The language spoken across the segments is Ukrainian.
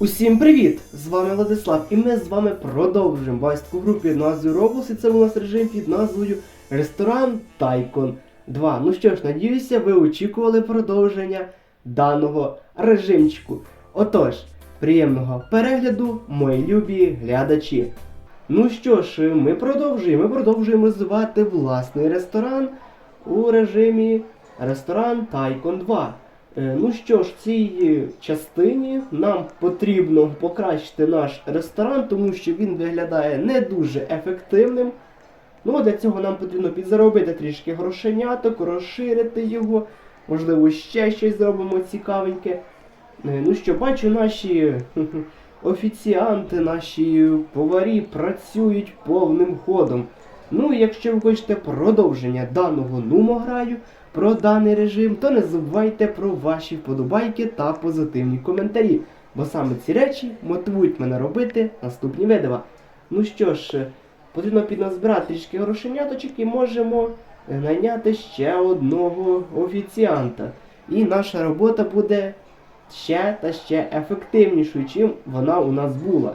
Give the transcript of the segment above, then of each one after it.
Усім привіт! З вами Владислав, і ми з вами продовжуємо байстку групі назвою Roblox, і це у нас режим під назвою Ресторан Тайкон 2. Ну що ж, надіюся, ви очікували продовження даного режимчику. Отож, приємного перегляду, мої любі глядачі. Ну що ж, ми продовжуємо. Ми продовжуємо розвивати власний ресторан у режимі Ресторан Тайкон 2. Е, Ну що ж, в цій е, частині нам потрібно покращити наш ресторан, тому що він виглядає не дуже ефективним. Ну, для цього нам потрібно підзаробити трішки грошеняток, розширити його, можливо, ще щось зробимо цікавеньке. Е, Ну що, бачу, наші офіціанти, наші поварі працюють повним ходом. Ну, і якщо ви хочете продовження даного нумограю, про даний режим, то не забувайте про ваші вподобайки та позитивні коментарі, бо саме ці речі мотивують мене робити наступні відео. Ну що ж, е, потрібно підназбирати трішки грошеняточок і можемо найняти ще одного офіціанта. І наша робота буде ще та ще ефективнішою, чим вона у нас була.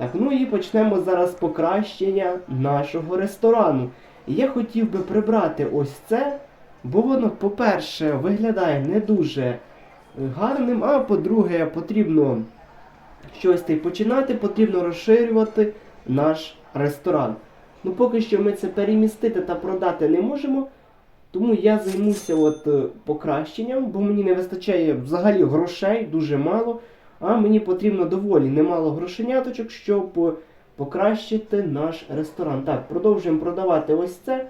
Так, ну і почнемо зараз покращення нашого ресторану. Я хотів би прибрати ось це, бо воно, по-перше, виглядає не дуже е, гарним, а по-друге, потрібно щось та й починати, потрібно розширювати наш ресторан. Ну, поки що ми це перемістити та продати не можемо. Тому я займуся от е, покращенням, бо мені не вистачає взагалі грошей, дуже мало. А мені потрібно доволі немало грошеняточок, щоб покращити наш ресторан. Так, продовжуємо продавати ось це.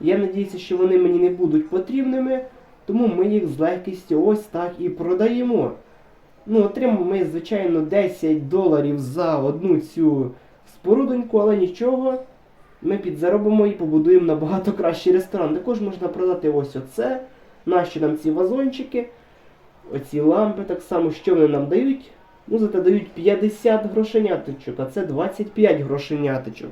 Я надіюся, що вони мені не будуть потрібними, тому ми їх з легкістю ось так і продаємо. Ну, отримаємо ми, звичайно, 10 доларів за одну цю спорудоньку, але нічого. Ми підзаробимо і побудуємо набагато кращий ресторан. Також можна продати ось оце. Наші нам ці вазончики, оці лампи, так само, що вони нам дають. Ну, зате дають 50 грошеняточок, а це 25 грошеняточок.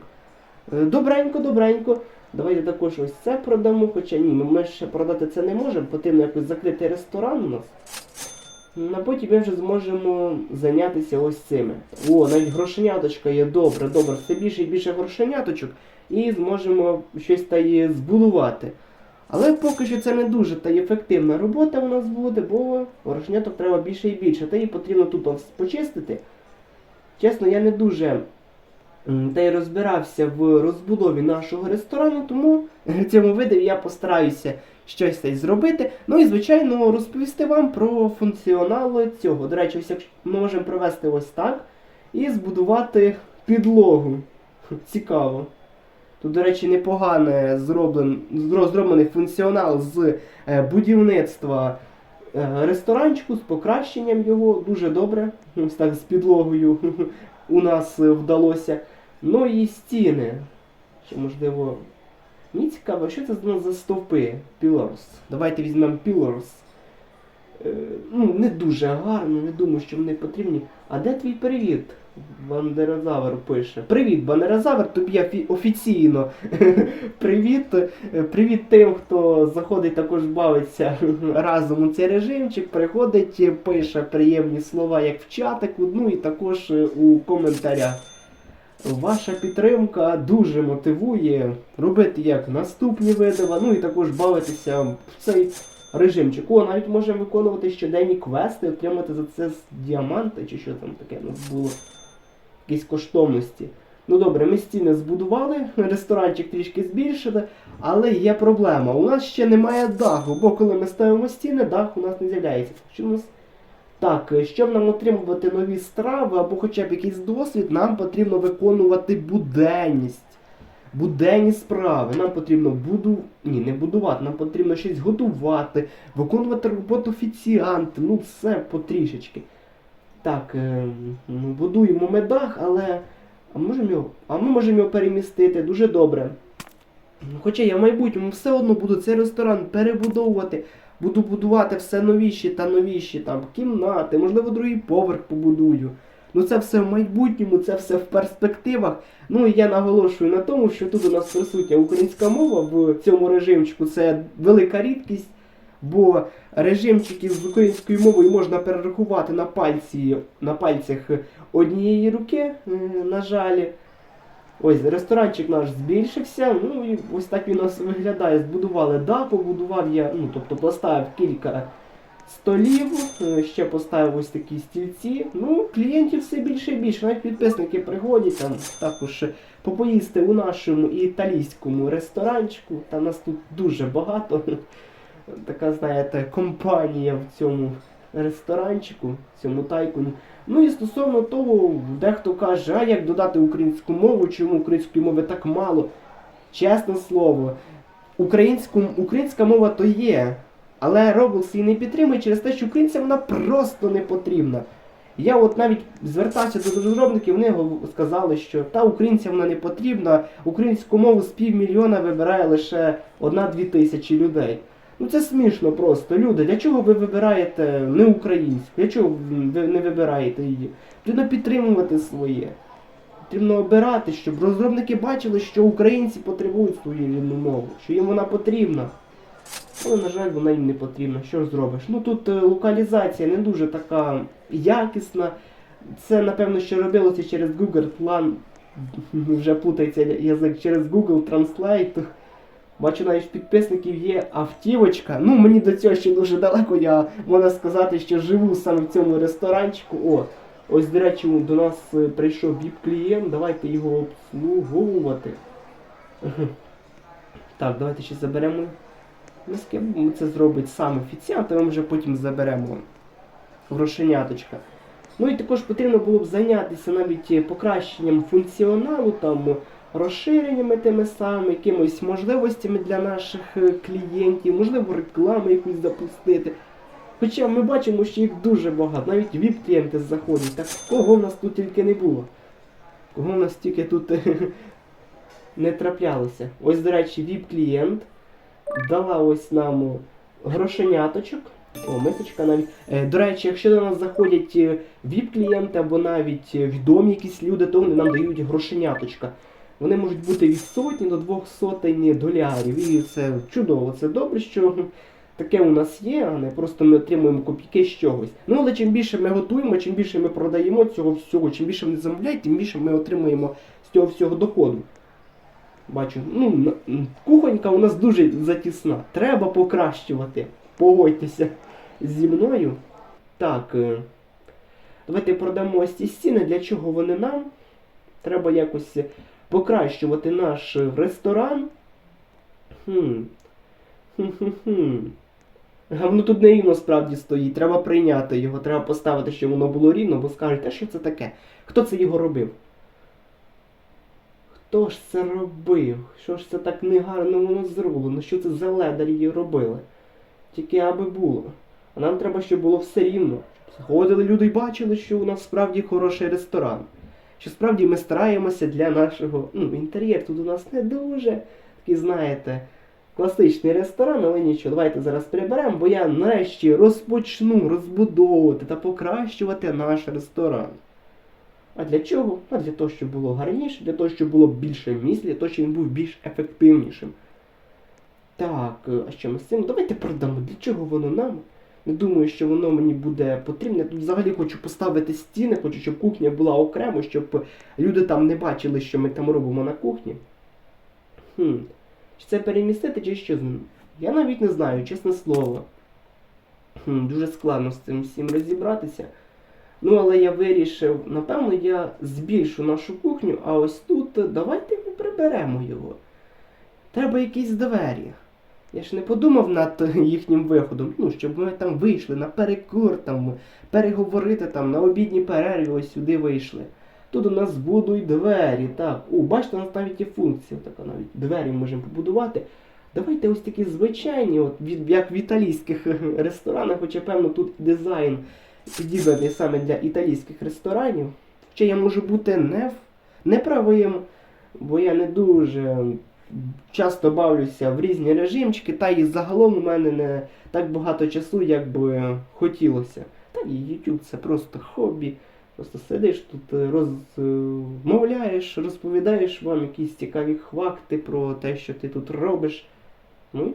Е, Добренько, добренько. Давайте також ось це продамо, хоча ні, ми ще продати це не можемо, потрібно якось закрити ресторан у нас. Ну, А потім ми вже зможемо зайнятися ось цими. О, навіть грошеняточка є добре, добре, все більше і більше грошеняточок, і зможемо щось та збудувати. Але поки що це не дуже та ефективна робота у нас буде, бо грошеняток треба більше і більше. Та її потрібно тут почистити. Чесно, я не дуже та й розбирався в розбудові нашого ресторану, тому в цьому відео я постараюся щось та й зробити. Ну і, звичайно, розповісти вам про функціонал цього. До речі, ось ми можемо провести ось так і збудувати підлогу. Цікаво. Тут, до речі, непогано зроблен, зроблений функціонал з е, будівництва е, ресторанчику, з покращенням його. Дуже добре. Ось так з підлогою у нас е, вдалося. Ну і стіни. Ще можливо. Мені цікаво, що це за- стовпи? Pillars. Давайте візьмемо. Е, ну, не дуже гарно, не думаю, що вони потрібні. А де твій привіт? Бандерозавр пише. Привіт, Бандерозавр, тобі офі- офіційно. Привіт. Е, Привіт тим, хто заходить також бавиться разом у цей режимчик, приходить, е, пише приємні слова як в чатику, ну і також е, у коментарях. Ваша підтримка дуже мотивує робити як наступні видива, ну і також бавитися в цей режимчик. О, навіть можемо виконувати щоденні квести, отримати за це діаманти чи що там таке у нас було. Якісь коштовності. Ну добре, ми стіни збудували, ресторанчик трішки збільшили, але є проблема. У нас ще немає даху, бо коли ми ставимо стіни, дах у нас не з'являється. Що у нас так, щоб нам отримувати нові страви або хоча б якийсь досвід, нам потрібно виконувати буденність. Буденні справи. Нам потрібно буду... Ні, не будувати, нам потрібно щось готувати, виконувати роботу офіціанта, ну все потрішечки. Так, е, будуємо ми дах, але. А, можемо його... а ми можемо його перемістити дуже добре. Хоча я в майбутньому все одно буду цей ресторан перебудовувати, буду будувати все новіші та новіші там кімнати, можливо, другий поверх побудую. Ну це все в майбутньому, це все в перспективах. Ну і я наголошую на тому, що тут у нас присутня українська мова в цьому режимчику. Це велика рідкість. Бо режимчиків з українською мовою можна перерахувати на пальці, на пальцях однієї руки, е, на жаль. Ось ресторанчик наш збільшився. Ну і ось так він у нас виглядає. Збудували да, побудував я, ну тобто поставив кілька столів, е, ще поставив ось такі стільці. Ну, клієнтів все більше і більше. Навіть підписники приходять там також попоїсти у нашому італійському ресторанчику. Та нас тут дуже багато. Така, знаєте, компанія в цьому ресторанчику, в цьому тайкуні. Ну і стосовно того, дехто каже, а як додати українську мову, чому української мови так мало. Чесне слово, українську, українська мова то є, але Roblox її не підтримує через те, що українцям вона просто не потрібна. Я от навіть звертався до розробників, вони сказали, що та українцям вона не потрібна, українську мову з півмільйона вибирає лише одна-дві тисячі людей. Ну це смішно просто. Люди, для чого ви вибираєте не українську? Для чого ви не вибираєте її? Потрібно підтримувати своє. Потрібно обирати, щоб розробники бачили, що українці потребують свою рідну мову, що їм вона потрібна. Але, на жаль, вона їм не потрібна. Що зробиш? Ну тут е, локалізація не дуже така якісна. Це, напевно, що робилося через Google Plan. Вже плутається язик через Google Translate. Бачу, навіть в підписників є автівочка. Ну, мені до цього ще дуже далеко, я можна сказати, що живу саме в цьому ресторанчику. О, ось, до речі, до нас е, прийшов віп-клієнт, давайте його обслуговувати. Так, давайте ще заберемо миски. Це зробить сам офіціант, а ми вже потім заберемо грошеняточка. Ну і також потрібно було б зайнятися навіть е, покращенням функціоналу, там розширеннями тими самими, якимось можливостями для наших е, клієнтів, можливо, рекламу якусь запустити. Хоча ми бачимо, що їх дуже багато, навіть віп-клієнти заходять. Так кого в нас тут тільки не було? Кого в нас тільки тут е, не траплялося? Ось, до речі, віп-клієнт дала ось нам грошеняточок. О, мисочка навіть. Е, до речі, якщо до нас заходять віп-клієнти або навіть відомі якісь люди, то вони нам дають грошеняточка. Вони можуть бути від сотні до двох сотень долярів. І це чудово, це добре, що таке у нас є, а не просто ми отримуємо копійки з чогось. Ну але чим більше ми готуємо, чим більше ми продаємо цього всього, чим більше вони замовляють, тим більше ми отримуємо з цього всього доходу. Бачу, ну, кухонька у нас дуже затісна. Треба покращувати. Погодьтеся зі мною. Так. е, Давайте продамо ось ці стіни. Для чого вони нам? Треба якось покращувати наш е, ресторан. Хм. Тут не рівно справді стоїть. Треба прийняти його, треба поставити, щоб воно було рівно, бо скажуть, а що це таке? Хто це його робив? Хто ж це робив? Що ж це так негарно воно зроблено? Що це за ледарі робили? Тільки аби було. А нам треба, щоб було все рівно. Ходили люди і бачили, що у нас справді хороший ресторан. Що справді ми стараємося для нашого. Ну, інтер'єр тут у нас не дуже. Такий, знаєте, класичний ресторан, але нічого, давайте зараз приберемо, бо я нарешті розпочну розбудовувати та покращувати наш ресторан. А для чого? А для того, щоб було гарніше, для того, щоб було більше місць, для того, щоб він був більш ефективнішим. Так, а що ми з цим? Давайте продамо. Для чого воно нам? Не думаю, що воно мені буде потрібне. Тут взагалі хочу поставити стіни, хочу, щоб кухня була окремо, щоб люди там не бачили, що ми там робимо на кухні. Хм. Чи це перемістити, чи що з ним? Я навіть не знаю, чесне слово. Хм, дуже складно з цим всім розібратися. Ну, але я вирішив, напевно, я збільшу нашу кухню, а ось тут давайте ми приберемо його. Треба якісь двері. Я ж не подумав над їхнім виходом, ну, щоб ми там вийшли на перекур, там, переговорити там на обідній перерві, ось сюди вийшли. Тут у нас будуть двері, так. О, бачите, у нас навіть є функція така навіть. Двері можемо побудувати. Давайте ось такі звичайні, от, як в італійських ресторанах, хоча певно тут дизайн підібраний саме для італійських ресторанів. Хоча я можу бути не, неправим, бо я не дуже часто бавлюся в різні режимчики, та і загалом у мене не так багато часу, як би хотілося. Та і YouTube це просто хобі. Просто сидиш тут, розмовляєш, розповідаєш вам якісь цікаві хвакти про те, що ти тут робиш. Ну,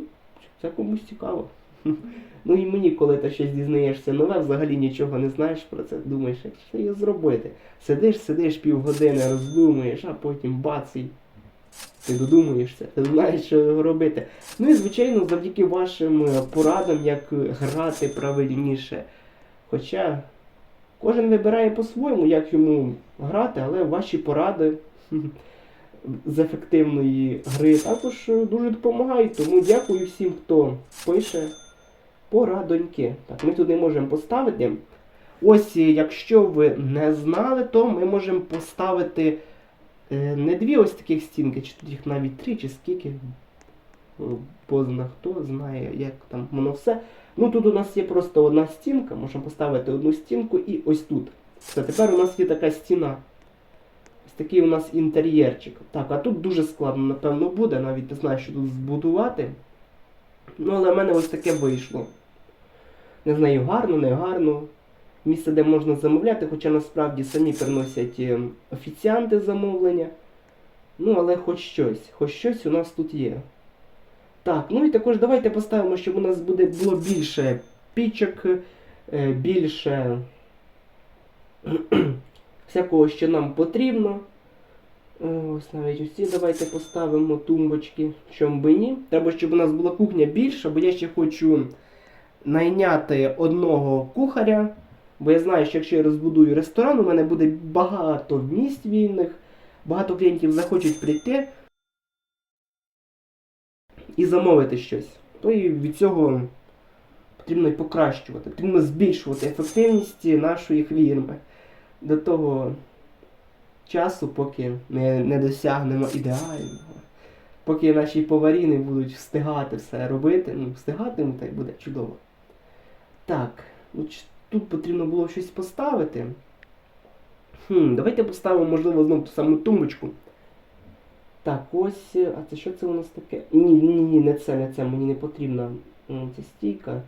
це комусь цікаво. Ну і мені, коли ти щось дізнаєшся нове, взагалі нічого не знаєш про це, думаєш, як це зробити. Сидиш, сидиш півгодини, роздумуєш, а потім бац і ти додумуєшся, ти знаєш, що робити. Ну і звичайно, завдяки вашим е, порадам, як грати правильніше. Хоча кожен вибирає по-своєму, як йому грати, але ваші поради з ефективної гри також дуже допомагають. Тому дякую всім, хто пише порадоньки. Так, ми туди можемо поставити. Ось, якщо ви не знали, то ми можемо поставити не дві ось таких стінки, чи тут їх навіть три, чи скільки. Ну, Позна хто знає, як там воно все. Ну тут у нас є просто одна стінка, можемо поставити одну стінку і ось тут. Все, тепер у нас є така стіна. Ось такий у нас інтер'єрчик. Так, а тут дуже складно, напевно, буде, навіть не знаю, що тут збудувати. Ну, але в мене ось таке вийшло. Не знаю, гарно, не гарно. Місце, де можна замовляти, хоча насправді самі приносять е, офіціанти замовлення. Ну, але хоч щось, хоч щось у нас тут є. Так, ну і також давайте поставимо, щоб у нас буде було більше пічок, е, більше всякого, що нам потрібно. Е, Ось навіть усі давайте поставимо тумбочки, чом би ні. Треба, щоб у нас була кухня більша, бо я ще хочу найняти одного кухаря. Бо я знаю, що якщо я розбудую ресторан, у мене буде багато місць вільних, багато клієнтів захочуть прийти і замовити щось. То і від цього потрібно покращувати, потрібно збільшувати ефективність нашої фірми до того часу, поки ми не досягнемо ідеального. Поки наші поварі не будуть встигати все робити, ну, встигатимуть, та й буде чудово. Так, ну, тут потрібно було щось поставити. Хм, давайте поставимо, можливо, знову ту саму тумбочку. Так, ось. е, А це що це у нас таке? Ні, ні, ні, не це, не це, мені не потрібна ця стійка.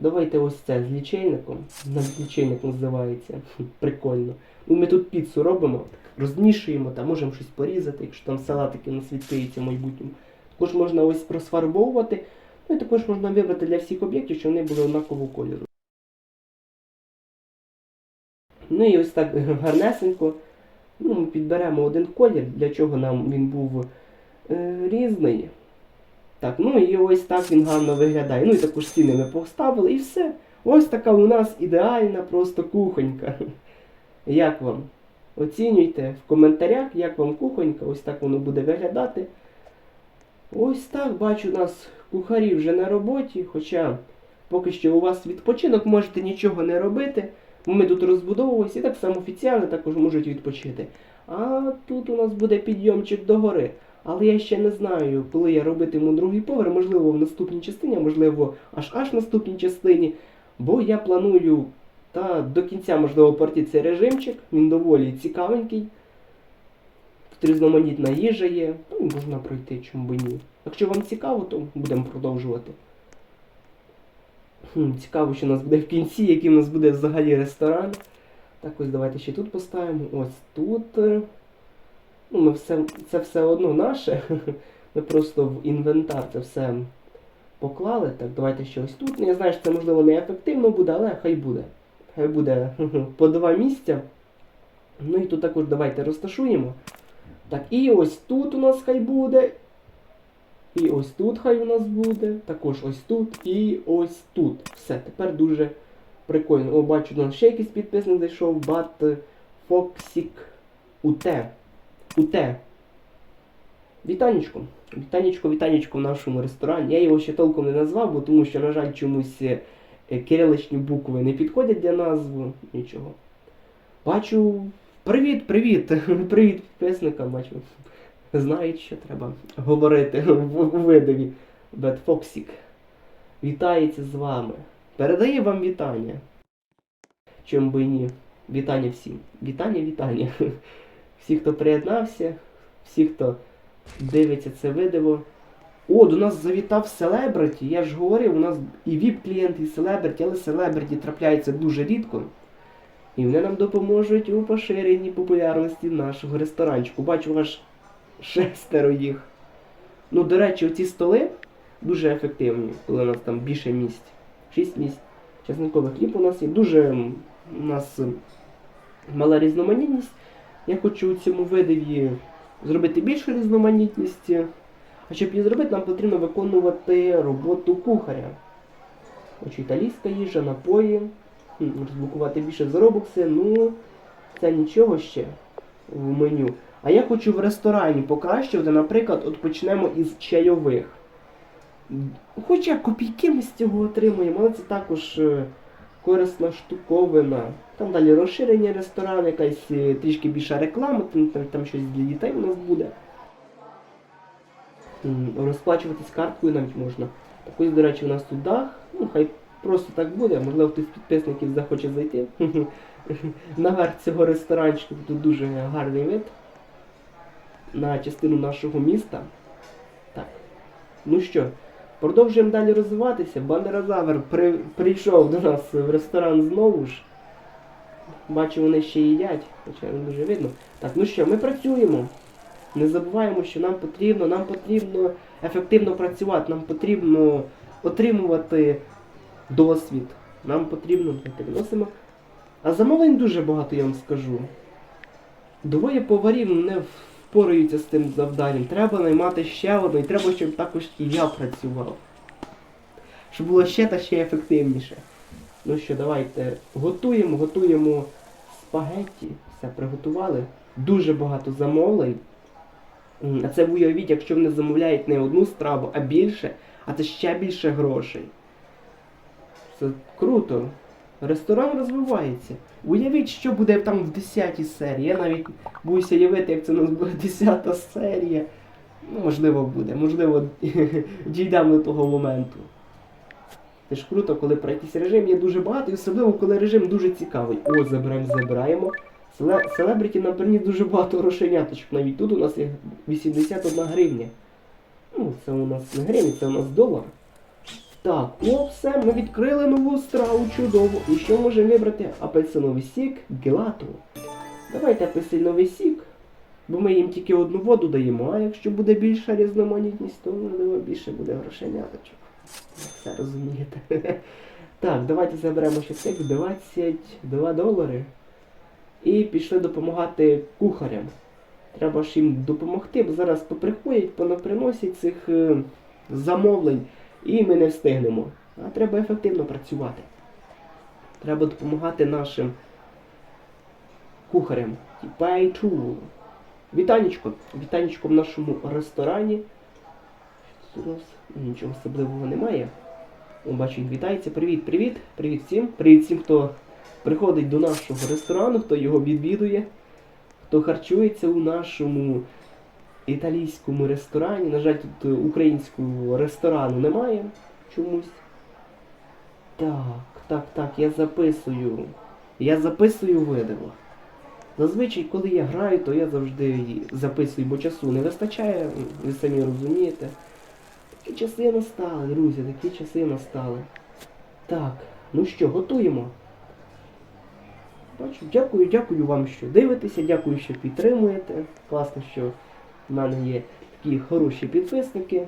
Давайте ось це з лічильником. Навіть лічильник називається. Прикольно. Ну, ми тут піцу робимо, розмішуємо, та можемо щось порізати, якщо там салатики у нас відкриються в майбутньому. Також можна ось розфарбовувати. Ну і також можна вибрати для всіх об'єктів, щоб вони були однакового кольору. Ну і ось так гарнесенько. Ну, ми підберемо один колір, для чого нам він був е, різний. Так, ну і ось так він гарно виглядає. Ну і також стіни ми поставили і все. Ось така у нас ідеальна просто кухонька. Як вам? Оцінюйте в коментарях, як вам кухонька, ось так воно буде виглядати. Ось так, бачу, у нас кухарі вже на роботі, хоча поки що у вас відпочинок, можете нічого не робити. Ми тут розбудовуємося, і так само офіціально також можуть відпочити. А тут у нас буде підйомчик до гори. Але я ще не знаю, коли я робитиму другий поверх, можливо, в наступній частині, а можливо, аж аж в наступній частині. Бо я планую та до кінця, можливо, пройти цей режимчик. Він доволі цікавенький. Тут різноманітна їжа є. Ну, можна пройти, чому би ні. Якщо вам цікаво, то будемо продовжувати. Цікаво, що у нас буде в кінці, який у нас буде взагалі ресторан. Так, ось давайте ще тут поставимо. Ось тут. Ну, ми все, це все одно наше. Ми просто в інвентар це все поклали. Так, давайте ще ось тут. Ну, я знаю, що це можливо не ефективно буде, але хай буде. Хай буде по два місця. Ну і тут також давайте розташуємо. Так, і ось тут у нас хай буде. І ось тут хай у нас буде. Також ось тут і ось тут. Все, тепер дуже прикольно. О, бачу, у нас ще якийсь підписник зайшов. Бат Фоксік УТ. УТ. Вітанечко. Вітанечко, вітанечко в нашому ресторані. Я його ще толком не назвав, бо тому що, на жаль, чомусь е, кириличні букви не підходять для назви. Нічого. Бачу. Привіт, привіт! Привіт підписникам, бачу. Знають, що треба говорити в видові. Бетфоксік. Вітається з вами. Передає вам вітання. Чом би ні. Вітання всім. Вітання, вітання. Всі, хто приєднався, всі, хто дивиться це видео. О, до нас завітав селебриті. Я ж говорив, у нас і віп-клієнт, і селебриті, але селебриті трапляється дуже рідко. І вони нам допоможуть у поширенні популярності нашого ресторанчику. Бачу аж шестеро їх. Ну, до речі, оці столи, дуже ефективні, коли у нас там більше місць. 6 місць. Часниковий хліб у нас є. Дуже у нас мала різноманітність. Я хочу у цьому видові зробити більшу різноманітність. А щоб її зробити, нам потрібно виконувати роботу кухаря. Хочу італійська їжа, напої, розблокувати більше заробокси, ну це нічого ще в меню. А я хочу в ресторані покращувати, наприклад, от почнемо із чайових. Хоча копійки ми з цього отримуємо, але це також е, корисна штуковина. Там далі розширення ресторану, якась е, трішки більша реклама, там, там, там щось для дітей у нас буде. Розплачуватись карткою навіть можна. Так до речі, у нас тут дах. Ну, хай просто так буде. Можливо, хтось з підписників захоче зайти. Наверх цього ресторанчику тут дуже гарний вид на частину нашого міста. Так. Ну що, продовжуємо далі розвиватися. Бандеразавр при... прийшов до нас в ресторан знову ж. Бачу, вони ще їдять, хоча не дуже видно. Так, ну що, ми працюємо. Не забуваємо, що нам потрібно, нам потрібно ефективно працювати, нам потрібно отримувати досвід. Нам потрібно давайте. А замовлень дуже багато, я вам скажу. Двоє поварів не впораються з цим завданням. Треба наймати ще одну, і треба, щоб також і я працював. Щоб було ще та ще ефективніше. Ну що, давайте готуємо, готуємо спагетті. Все приготували. Дуже багато замовлень. А це уявіть, якщо вони замовляють не одну страву, а більше, а це ще більше грошей. Це круто. Ресторан розвивається. Уявіть, що буде там в 10 серії. Я навіть боюся уявити, як це у нас буде 10 серія. Ну, можливо, буде. Можливо, дійдемо до того моменту. Це ж круто, коли про якийсь режим є дуже багато, і особливо, коли режим дуже цікавий. О, забираємо, забираємо. Селе- Селебріті нам приніс дуже багато грошеняточок. Навіть тут у нас є 81 гривня. Ну, це у нас не гривня, це у нас долар. Так, о, все, ми відкрили нову страву, чудово. І що можемо вибрати? Апельсиновий сік, гелату. Давайте апельсиновий сік, бо ми їм тільки одну воду даємо, а якщо буде більша різноманітність, то можливо більше буде грошеняточок. Все розумієте. Так, давайте заберемо ще цих 22 долари. І пішли допомагати кухарям. Треба ж їм допомогти, бо зараз поприходять, понаприносять цих е, замовлень, і ми не встигнемо. А треба ефективно працювати. Треба допомагати нашим кухарям. Пейчу. Вітанечко. Вітанечко в нашому ресторані. У нас? Нічого особливого немає. О, бачу, він вітається. Привіт, привіт, привіт всім. Привіт всім, хто приходить до нашого ресторану, хто його відвідує, хто харчується у нашому італійському ресторані. На жаль, тут е, українського ресторану немає чомусь. Так, так, так, я записую. Я записую видиво. Зазвичай, коли я граю, то я завжди записую, бо часу не вистачає, ви самі розумієте. Такі часи настали, друзі, такі часи настали. Так, ну що, готуємо. Бачу, дякую, дякую вам, що дивитеся, дякую, що підтримуєте. Класно, що в мене є такі хороші підписники,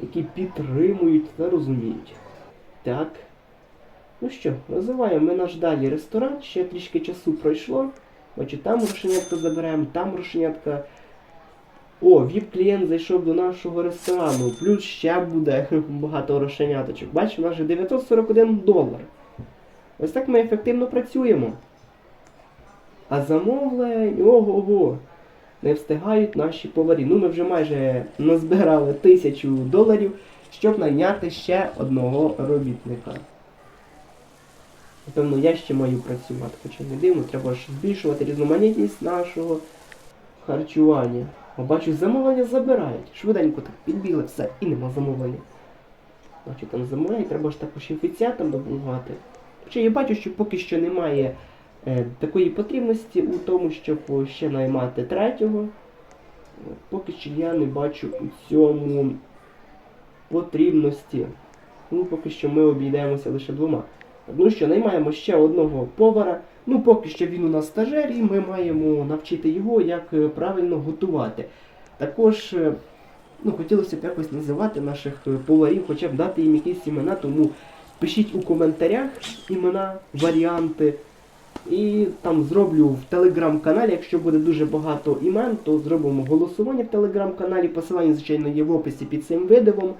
які підтримують та розуміють. Так. Ну що, розвиваємо ми наш далі ресторан, ще трішки часу пройшло. Бачу, там грошенятка забираємо, там грошенятка. О, віп-клієнт зайшов до нашого ресторану. Плюс ще буде багато грошеняточок. Бачу, у вже 941 долар. Ось так ми ефективно працюємо. А замовлень, ого-го, не встигають наші поварі. Ну, ми вже майже назбирали тисячу доларів, щоб найняти ще одного робітника. Напевно, я ще маю працювати, хоча не дивно, треба ж збільшувати різноманітність нашого харчування. О, бачу, замовлення забирають. Швиденько так підбігли, все, і нема замовлення. Бачу, там замовляють, треба ж також офіціантам допомагати. Хоча я бачу, що поки що немає такої потрібності у тому, щоб ще наймати третього. Е, Поки що я не бачу у цьому потрібності. Ну, поки що ми обійдемося лише двома. Ну що, наймаємо ще одного повара. Ну, поки що він у нас стажер, і ми маємо навчити його, як е, правильно готувати. Також е, ну, хотілося б якось називати наших е, поварів, хоча б дати їм якісь імена, тому пишіть у коментарях імена, варіанти. І там зроблю в телеграм-каналі, якщо буде дуже багато імен, то зробимо голосування в телеграм-каналі. Посилання, звичайно, є в описі під цим відео.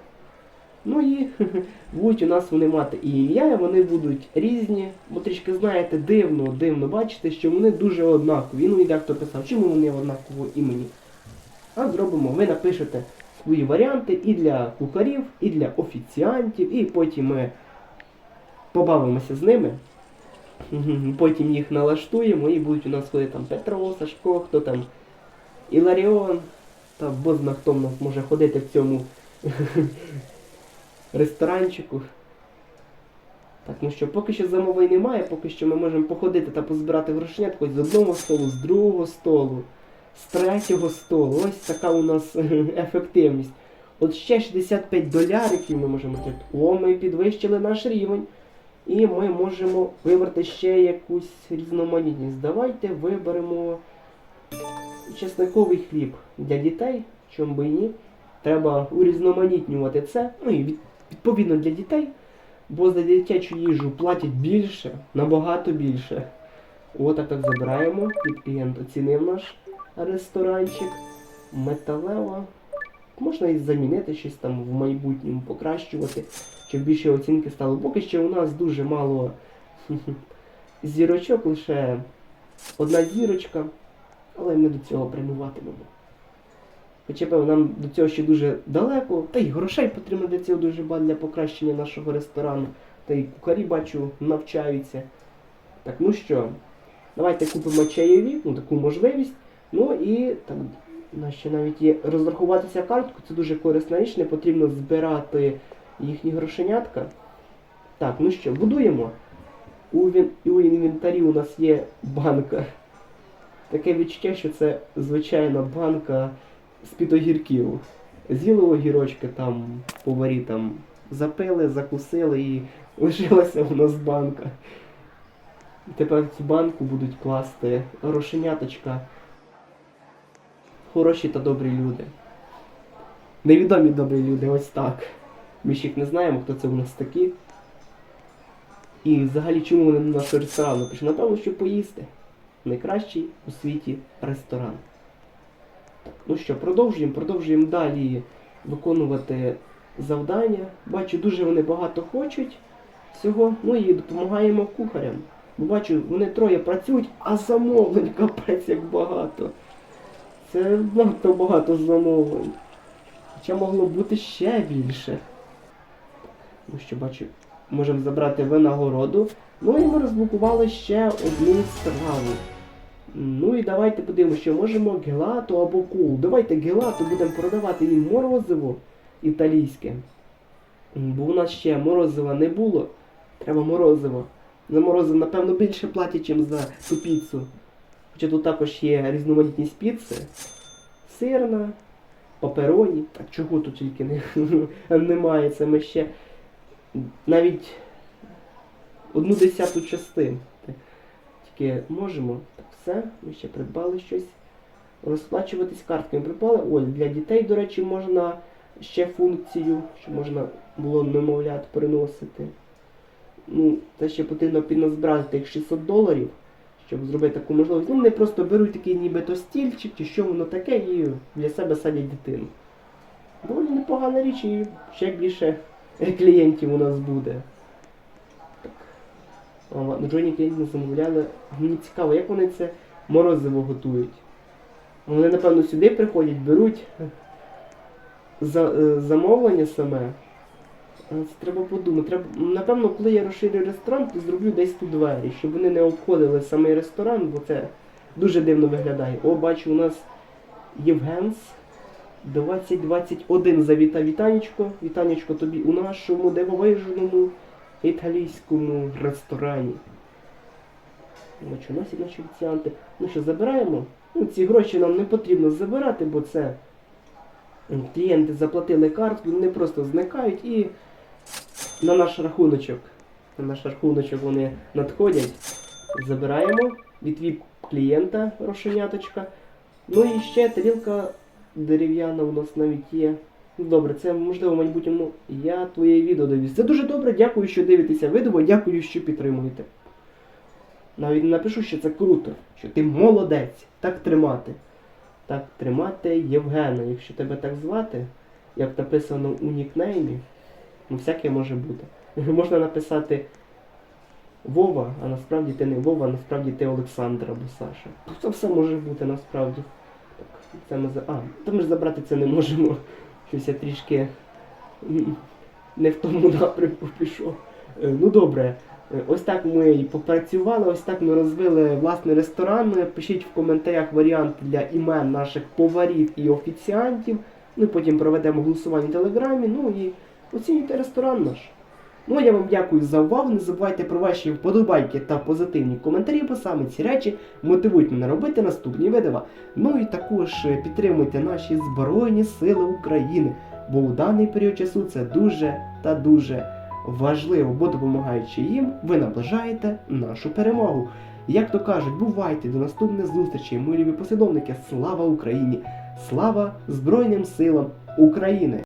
Ну і будуть у нас вони мати і ім'я, вони будуть різні. Бо трішки знаєте, дивно, дивно бачите, що вони дуже однакові. Ну і дехто писав, чому вони однакового імені. А зробимо, ви напишете свої варіанти і для кухарів, і для офіціантів, і потім ми побавимося з ними. Потім їх налаштуємо і будуть у нас ходити там Петро, Сашко, хто там Іларіон, та бозна хто в нас може ходити в цьому ресторанчику. Так, ну що, поки що замовлень немає, поки що ми можемо походити та позбирати грошенят хоч з одного столу, з другого столу, з третього столу. Ось така у нас ефективність. От ще 65 доляриків ми можемо. О, ми підвищили наш рівень. І ми можемо вибрати ще якусь різноманітність. Давайте виберемо чесниковий хліб для дітей, чому би і ні. Треба урізноманітнювати це. Ну і відповідно для дітей, бо за дитячу їжу платять більше, набагато більше. Отак так забираємо. Під клієнт оцінив наш ресторанчик. Металева. Можна і замінити щось там в майбутньому, покращувати, щоб більше оцінки стало. Поки що у нас дуже мало зірочок, лише одна зірочка, але ми до цього прямуватимемо. Хоча б нам до цього ще дуже далеко, та й грошей потрібно для цього дуже багато для покращення нашого ресторану. Та й кухарі, бачу, навчаються. Так, ну що, давайте купимо чайові, ну таку можливість. Ну і нас ще навіть є розрахуватися картку, це дуже корисна річ, не потрібно збирати їхні грошенятка. Так, ну що, будуємо. У, він, у інвентарі у нас є банка. Таке відчуття, що це звичайна банка з-під огірків. З'їли огірочки там, поварі там запили, закусили і лишилася у нас банка. Тепер в цю банку будуть класти грошеняточка. Хороші та добрі люди. Невідомі добрі люди, ось так. Ми ще їх не знаємо, хто це у нас такі. І взагалі чому вони на наш ресторан? Пише, напевно, щоб поїсти. Найкращий у світі ресторан. Так, ну що, продовжуємо, продовжуємо далі виконувати завдання. Бачу, дуже вони багато хочуть всього. Ну і допомагаємо кухарям. Бо бачу, вони троє працюють, а замовлень капець як багато. Це надто багато замовлень. Хоча могло бути ще більше. Ну що бачу, можемо забрати винагороду. Ну і ми розблокували ще одну страву. Ну і давайте подивимося, що можемо гелату або кул. Давайте гелату будемо продавати їм морозиво італійське. Бо у нас ще морозива не було. Треба морозиво. За морозиво, напевно, більше платять, ніж за ту піцу. Хоча тут також є різноманітність піци. Сирна, папероні. Так чого тут тільки не, немає. Це ми ще навіть одну десяту частину. Тільки можемо. Так, все, ми ще придбали щось. Розплачуватись картками придбали. Ось, для дітей, до речі, можна ще функцію, що можна було немовлят переносити. Ну, це ще потрібно підназбирати тих 600 доларів, щоб зробити таку можливість. Ну, вони просто беруть такий нібито стільчик, чи що воно таке, і для себе садять дитину. Доволі непогана річ, і ще більше клієнтів у нас буде. Так. О, Джоні клієнт не замовляли. Мені цікаво, як вони це морозиво готують. Вони, напевно, сюди приходять, беруть за, е, замовлення саме. Це треба подумати. Треба, напевно, коли я розширю ресторан, то зроблю десь тут двері, щоб вони не обходили самий ресторан, бо це дуже дивно виглядає. О, бачу, у нас Євгенс 2021 завіта вітанечко. Вітанечко тобі у нашому дивовижному італійському ресторані. Є наші офіціанти. Ну що, забираємо? Ну, ці гроші нам не потрібно забирати, бо це клієнти заплатили картку, вони просто зникають і на наш рахуночок. На наш рахуночок вони надходять. Забираємо від віп клієнта рошеняточка. Ну і ще тарілка дерев'яна у нас навіть є. Добре, це можливо в майбутньому я твоє відео довіз. Це дуже добре, дякую, що дивитеся відео, дякую, що підтримуєте. Навіть напишу, що це круто, що ти молодець. Так тримати. Так тримати Євгена, якщо тебе так звати, як написано у нікнеймі, ну всяке може бути. Можна написати Вова, а насправді ти не Вова, а насправді ти Олександр або Саша. Це все може бути насправді. Це ми за. А, то ми ж забрати це не можемо. Щось я трішки не в тому напрямку пішов. Е, Ну добре. Е, Ось так ми і попрацювали, ось так ми розвили власний ресторан. Пишіть в коментарях варіанти для імен наших поварів і офіціантів. Ну і потім проведемо голосування в телеграмі. Ну і оцінюйте ресторан наш. Ну, я вам дякую за увагу. Не забувайте про ваші вподобайки та позитивні коментарі, бо саме ці речі мотивують мене робити наступні відео. Ну і також е, підтримуйте наші Збройні Сили України, бо у даний період часу це дуже та дуже важливо, бо допомагаючи їм, ви наближаєте нашу перемогу. Як то кажуть, бувайте до наступних зустрічей, мої любі послідовники. Слава Україні! Слава Збройним силам України!